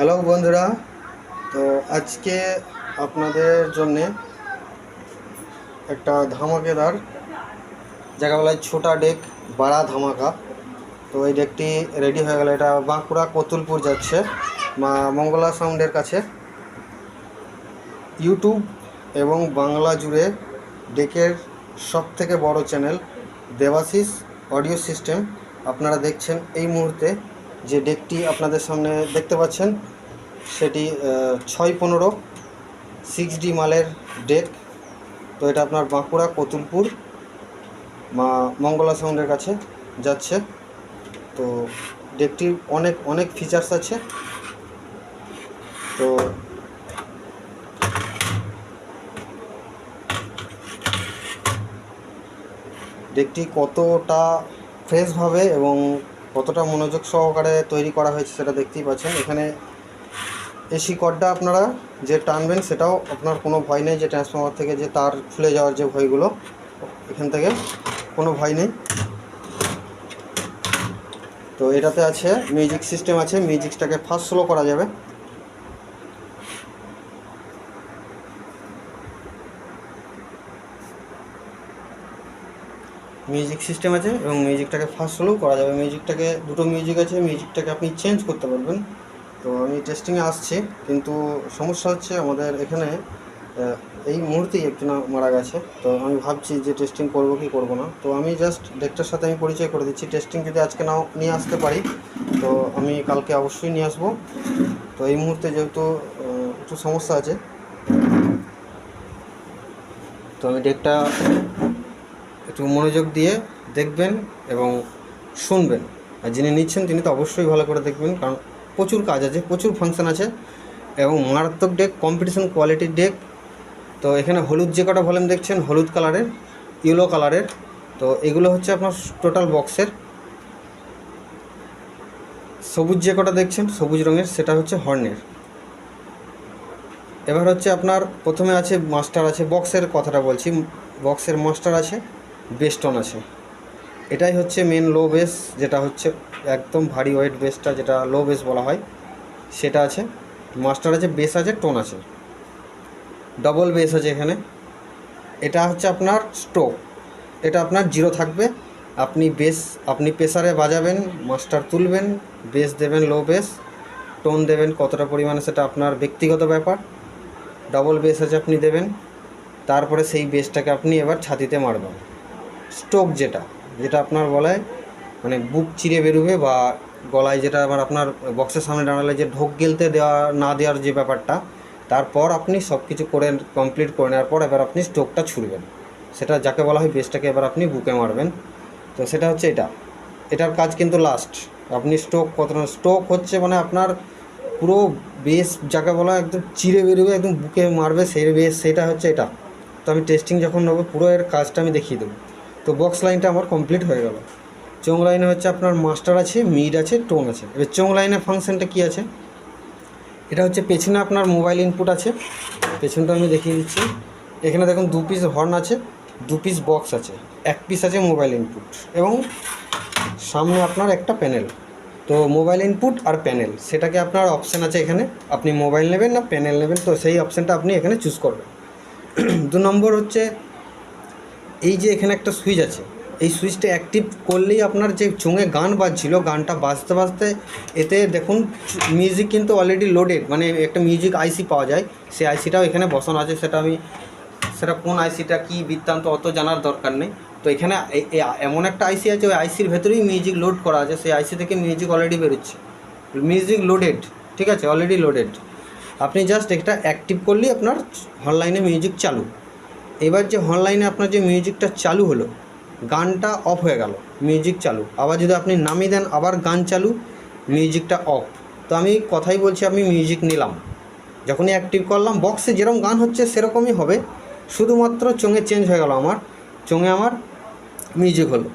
Hello বন্ধুরা, তো আজকে আপনাদের জন্যে একটা ধামাকেদার জায়গা বলা ছোটা ডেক, বাড়া ধামাকা। তো এই ডেকটি রেডি হয়ে গেল। এটা বাঁকুড়া কতুলপুর যাচ্ছে, মা মঙ্গলা সাউন্ডের কাছে। ইউটিউব এবং বাংলা জুড়ে ডেকের সব থেকে বড় চ্যানেল দেবাশিস অডিও সিস্টেম আপনারা দেখছেন এই মুহূর্তে। যে ডেকটি আপনাদের সামনে দেখতে পাচ্ছেন, সেটি ছয় পনেরো সিক্স ডি মালের ডেক। তো এটা আপনার বাঁকুড়া, কতুলপুর, মা মঙ্গলা সাউন্ডের কাছে যাচ্ছে। তো ডেকটির অনেক অনেক ফিচার্স আছে। তো ডেকটি কতটা ফ্রেশভাবে এবং কতটা মনোযোগ সহকারে তৈরি করা হয়েছে সেটা দেখতেই পাচ্ছেন। এখানে এসি কর্ডটা আপনারা যে টানবেন সেটাও আপনার কোনো ভয় নেই, যে ট্রান্সফর্মার থেকে যে তার খুলে যাওয়ার যে ভয়গুলো, এখান থেকে কোনো ভয় নেই। তো এটাতে আছে মিউজিক সিস্টেম আছে মিউজিকটাকে ফার্স্ট স্লো করা যাবে। মিউজিক সিস্টেম আছে এবং মিউজিকটাকে ফাস্ট স্লো করা যাবে। মিউজিকটাকে দুটো মিউজিক আছে মিউজিকটাকে আপনি চেঞ্জ করতে পারবেন। তো আমি টেস্টিংয়ে আসছি, কিন্তু সমস্যা হচ্ছে আমাদের এখানে এই মুহূর্তেই একজন মারা গেছে। তো আমি ভাবছি যে টেস্টিং করব কি করব না। তো আমি জাস্ট ডেকটার সাথে আমি পরিচয় করে দিচ্ছি। টেস্টিং যদি আজকে নাও, নিয়ে আসতে পারি, তো আমি কালকে অবশ্যই নিয়ে আসব। তো এই মুহূর্তে যেহেতু একটু সমস্যা আছে, তো আমি ডেকটা একটু মনোযোগ দিয়ে দেখবেন এবং শুনবেন। আর যিনি নিচ্ছেন, তিনি তো অবশ্যই ভালো করে দেখবেন, কারণ প্রচুর কাজ আছে, প্রচুর ফাংশন আছে এবং মারাত্মক ডেক কম্পিটিশন কোয়ালিটির ডেক তো এখানে হলুদ যে কটা ভলিউম দেখছেন, হলুদ কালারের ইয়েলো কালারের তো এগুলো হচ্ছে আপনার টোটাল বক্সের সবুজ যে কটা দেখছেন, সবুজ রঙের, সেটা হচ্ছে হর্নের। এবার হচ্ছে আপনার প্রথমে আছে মাস্টার আছে বক্সের কথাটা বলছি বক্সের মাস্টার আছে। বেস্টন আছে। এটাই হচ্ছে মেন লো বেস যেটা হচ্ছে একদম ভারী ওয়েট বেসটা যেটা লো বেস বলা হয়, সেটা আছে। মাস্টার আছে বেস আছে টোন আছে। ডবল বেস আছে এখানে। এটা হচ্ছে আপনার স্ট্রোক এটা আপনার জিরো থাকবে। আপনি বেস আপনি প্রেসারে বাজাবেন মাস্টার তুলবেন বেস দেবেন লো বেস টোন দেবেন কতটা পরিমাণে সেটা আপনার ব্যক্তিগত ব্যাপার। ডবল বেস আছে আপনি দেবেন। তারপরে সেই বেসটাকে আপনি এবার ছাতিতে মারবেন। স্ট্রোক যেটা যেটা আপনার গলায় মানে বুক চিরে বেরোবে বা গলায় যেটা আবার আপনার বক্সের সামনে দাঁড়ালে যে ঢোক গেলতে দেওয়া, না দেওয়ার যে ব্যাপারটা, তারপর আপনি সব কিছু করে কমপ্লিট করে নেওয়ার পর এবার আপনি স্টোকটা ছুড়বেন। সেটা যাকে বলা হয় বেসটাকে এবার আপনি বুকে মারবেন। তো সেটা হচ্ছে এটা। এটার কাজ কিন্তু লাস্ট আপনি স্টোক কত স্টোক হচ্ছে মানে আপনার পুরো বেস যাকে বলা হয় একদম চিরে বেরোবে, একদম বুকে মারবে, সেই বেস সেটা হচ্ছে এটা। তো আমি টেস্টিং যখন নেব, পুরো এর কাজটা আমি দেখিয়ে দেবো। তো বক্স লাইনটা আমার কমপ্লিট হয়ে গেল। চোং লাইনে হচ্ছে আপনার মাস্টার আছে মিড আছে টোন আছে। এবার চোং লাইনের ফাংশনটা কী আছে? এটা হচ্ছে পেছনে আপনার মোবাইল ইনপুট আছে। পেছনটা আমি দেখিয়ে দিচ্ছি। এখানে দেখুন দু পিস হর্ন আছে, দু পিস বক্স আছে। এক পিস আছে মোবাইল ইনপুট এবং সামনে আপনার একটা প্যানেল তো মোবাইল ইনপুট আর প্যানেল সেটাকে আপনার অপশান আছে এখানে। আপনি মোবাইল নেবেন না প্যানেল নেবেন, তো সেই অপশানটা আপনি এখানে চুজ করবেন। দু নম্বর হচ্ছে এই যে এখানে একটা সুইচ আছে, এই সুইচটা অ্যাক্টিভ করলেই আপনার যে চোঙে গান বাজছিল, গানটা বাজতে বাজতে এতে দেখুন মিউজিক কিন্তু অলরেডি লোডেড মানে একটা মিউজিক আইসি পাওয়া যায়, সেই আইসিটাও এখানে বসানো আছে, সেটা আমি, সেটা কোন আইসিটা কী বৃত্তান্ত, অত জানার দরকার নেই। তো এখানে এমন একটা আইসি আছে, ওই আইসির ভেতরেই মিউজিক লোড করা আছে, সেই আইসি থেকে মিউজিক অলরেডি বেরোচ্ছে। মিউজিক লোডেড ঠিক আছে অলরেডি লোডেড আপনি জাস্ট এটা অ্যাক্টিভ করলেই আপনার অনলাইনে মিউজিক চালু। এবার যে অনলাইনে আপনার যে মিউজিকটা চালু হলো, গানটা অফ হয়ে গেল মিউজিক চালু। আবার যদি আপনি নামিয়ে দেন, আবার গান চালু মিউজিকটা অফ তো আমি কথাই বলছি, আমি মিউজিক নিলাম। যখনই অ্যাক্টিভ করলাম বক্সে যেরকম গান হচ্ছে, সেরকমই হবে। শুধুমাত্র চোঙে চেঞ্জ হয়ে গেল আমার। চোঙে আমার মিউজিক হলো।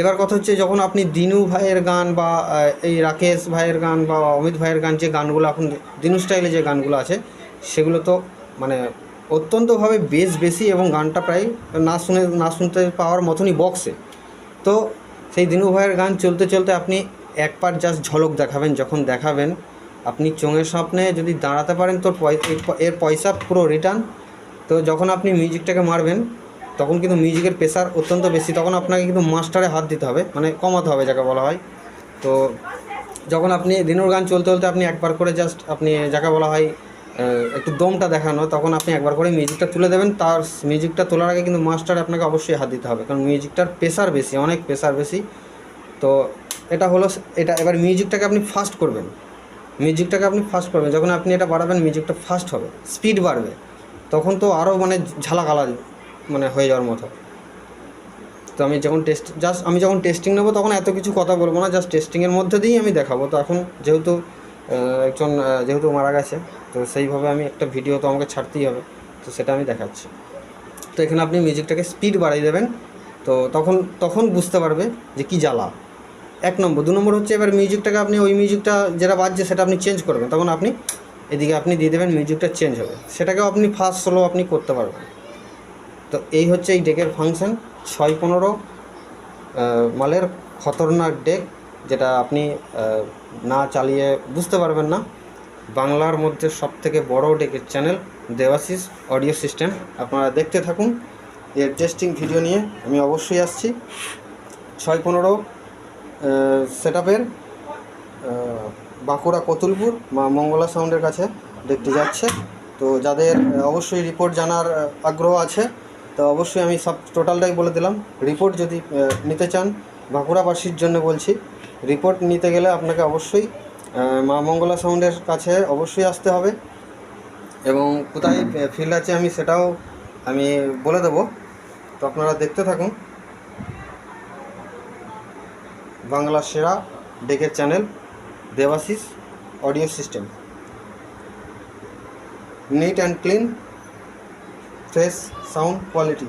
এবার কথা হচ্ছে, যখন আপনি দিনু ভাইয়ের গান বা এই রাকেশ ভাইয়ের গান বা অমিত ভাইয়ের গান যে গানগুলো, এখন দিনু স্টাইলে যে গানগুলো আছে, সেগুলো তো মানে অত্যন্তভাবে বেশ বেশি এবং গানটা প্রায় না শুনে, না শুনতে পাওয়ার মতনই বক্সে তো সেই দিনু ভাইয়ের গান চলতে চলতে আপনি একবার জাস্ট ঝলক দেখাবেন, যখন দেখাবেন, আপনি চোঙের সামনে যদি দাঁড়াতে পারেন তো এর পয়সা পুরো রিটার্ন তো যখন আপনি মিউজিকটাকে মারবেন, তখন কিন্তু মিউজিকের প্রেশার অত্যন্ত বেশি, তখন আপনাকে কিন্তু মাস্টারে হাত দিতে হবে মানে কমাতে হবে যাকে বলা হয়। তো যখন আপনি দিনুর গান চলতে চলতে আপনি একবার করে জাস্ট আপনি যাকে বলা হয় একটু দমটা দেখানো, তখন আপনি একবার করে মিউজিকটা তুলে দেবেন। তার মিউজিকটা তোলার আগে কিন্তু মাস্টার আপনাকে অবশ্যই হাত দিতে হবে, কারণ মিউজিকটার প্রেশার বেশি, অনেক প্রেশার বেশি। তো এটা হলো এটা এবার মিউজিকটাকে আপনি ফাস্ট করবেন। মিউজিকটাকে আপনি ফাস্ট করবেন, যখন আপনি এটা বাড়াবেন মিউজিকটা ফাস্ট হবে স্পিড বাড়বে। তখন তো আরও মানে ঝালাকালা মানে হয়ে যাওয়ার মতো। তো আমি যখন টেস্ট জাস্ট আমি যখন টেস্টিং নেব, তখন এত কিছু কথা বলব না জাস্ট টেস্টিংয়ের মধ্যে দিয়েই আমি দেখাবো। তো এখন যেহেতু একজন যেহেতু মারা গেছে তো সেইভাবে আমি একটা ভিডিও তো আমাকে ছাড়তেই হবে, তো সেটা আমি দেখাচ্ছি। তো এখানে আপনি মিউজিকটাকে স্পিড বাড়িয়ে দেবেন, তো তখন তখন বুঝতে পারবে যে কি জ্বালা। এক নম্বর। দু নম্বর হচ্ছে এবার মিউজিকটাকে আপনি ওই মিউজিকটা যেটা বাজছে সেটা আপনি চেঞ্জ করবেন, তখন আপনি এদিকে আপনি দিয়ে দেবেন মিউজিকটা চেঞ্জ হবে। সেটাকেও আপনি ফাস্ট স্লো আপনি করতে পারবেন। তো এই হচ্ছে এই ডেকের ফাংশন ছয় পনেরো মালের খতরনাক ডেক যেটা আপনি না চালিয়ে বুঝতে পারবেন না। বাংলার মধ্যে সব থেকে বড় ডেকের চ্যানেল দেওয়াশিস অডিও সিস্টেম। আপনারা দেখতে থাকুন। এর ভিডিও নিয়ে আমি অবশ্যই আসছি। ছয় পনেরো সেট আপের বাঁকুড়া কতুলপুর মা মঙ্গলা সাউন্ডের কাছে দেখতে যাচ্ছে। তো যাদের অবশ্যই রিপোর্ট জানার আগ্রহ আছে, তো অবশ্যই আমি সব টোটালটাই বলে দিলাম। রিপোর্ট যদি নিতে চান, বাঁকুড়াবাসীর জন্য বলছি রিপোর্ট নিতে গেলে আপনাকে অবশ্যই মা মঙ্গলা সাউন্ডের কাছে অবশ্যই আসতে হবে। এবং কোথায় ফিল্ড আছে আমি সেটাও আমি বলে দেবো। তো আপনারা দেখতে থাকুন। বাংলা সেরা ডেকের channel Debashis audio system. Neat and clean fresh sound quality